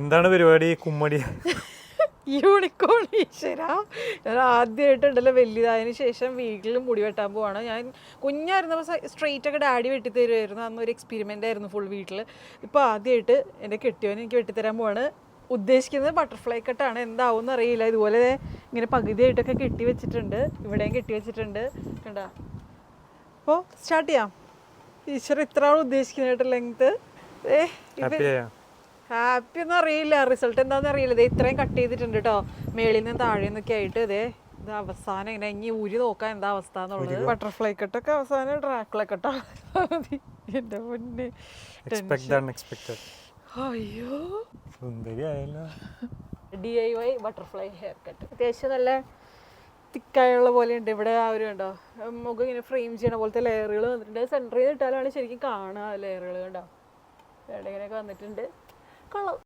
എന്താണ് പരിപാടി? കുമ്മടി. യൂണിക്കോൺ ഈശ്വര. ഞാൻ ആദ്യമായിട്ടുണ്ടല്ലോ വലുതായതിനു ശേഷം വീട്ടിൽ മുടി വെട്ടാൻ പോവാണ്. ഞാൻ കുഞ്ഞായിരുന്നപ്പോൾ സ്ട്രെയിറ്റ് ഒക്കെ ഡാഡി വെട്ടിത്തരുമായിരുന്നു അന്ന് ഒരു എക്സ്പെരിമെന്റ് ആയിരുന്നു ഫുൾ വീട്ടിൽ ഇപ്പോൾ ആദ്യമായിട്ട് എന്റെ കെട്ടിയവൻ എനിക്ക് വെട്ടിത്തരാൻ പോവാണ്. ഉദ്ദേശിക്കുന്നത് ബട്ടർഫ്ലൈ കട്ടാണ് എന്താവും അറിയില്ല. ഇതുപോലെ ഇങ്ങനെ പകുതിയായിട്ടൊക്കെ കെട്ടി വെച്ചിട്ടുണ്ട്. ഇവിടെയും കെട്ടി വെച്ചിട്ടുണ്ട്. കണ്ടാ? അപ്പോൾ സ്റ്റാർട്ട് ചെയ്യാം. ഈശ്വര ഇത്രയാണ് ഉദ്ദേശിക്കുന്നതായിട്ട് ലെങ്ത് ഏ ഹാപ്പി ഒന്നും അറിയില്ല. റിസൾട്ട് എന്താണെന്ന് അറിയില്ല. ഇത് ഇത്രയും കട്ട് ചെയ്തിട്ടുണ്ട് കേട്ടോ മേളിൽ നിന്ന് താഴെ നിന്നൊക്കെ ആയിട്ട് ഇതേ ഇത് അവസാനം ഇങ്ങനെ ഇനി ഊരി നോക്കാൻ എന്താ അവസ്ഥ എന്നുള്ളത്. ബട്ടർഫ്ലൈ കട്ടൊക്കെ അവസാനം ഡ്രാക്കുള കട്ടാ എന്റെ പൊന്നെ. എക്സ്പെക്ട് അൺഎക്സ്പെക്ടഡ് അയ്യോ. D I Y butterfly hair cut അത്യാവശ്യം നല്ല തിക്കായുള്ള പോലെ ഉണ്ട്. ഇവിടെ ആ ഒരു കണ്ടോ? മുഖം ഇങ്ങനെ ഫ്രെയിം ചെയ്യണ പോലത്തെ ലെയറുകൾ വന്നിട്ടുണ്ട്. സെന്ററിൽ നിന്ന് ഇട്ടാലാണ് ശരിക്കും കാണുക ലെയറുകൾ കണ്ടോ? ഇങ്ങനെയൊക്കെ വന്നിട്ടുണ്ട്. കൊള്ളാം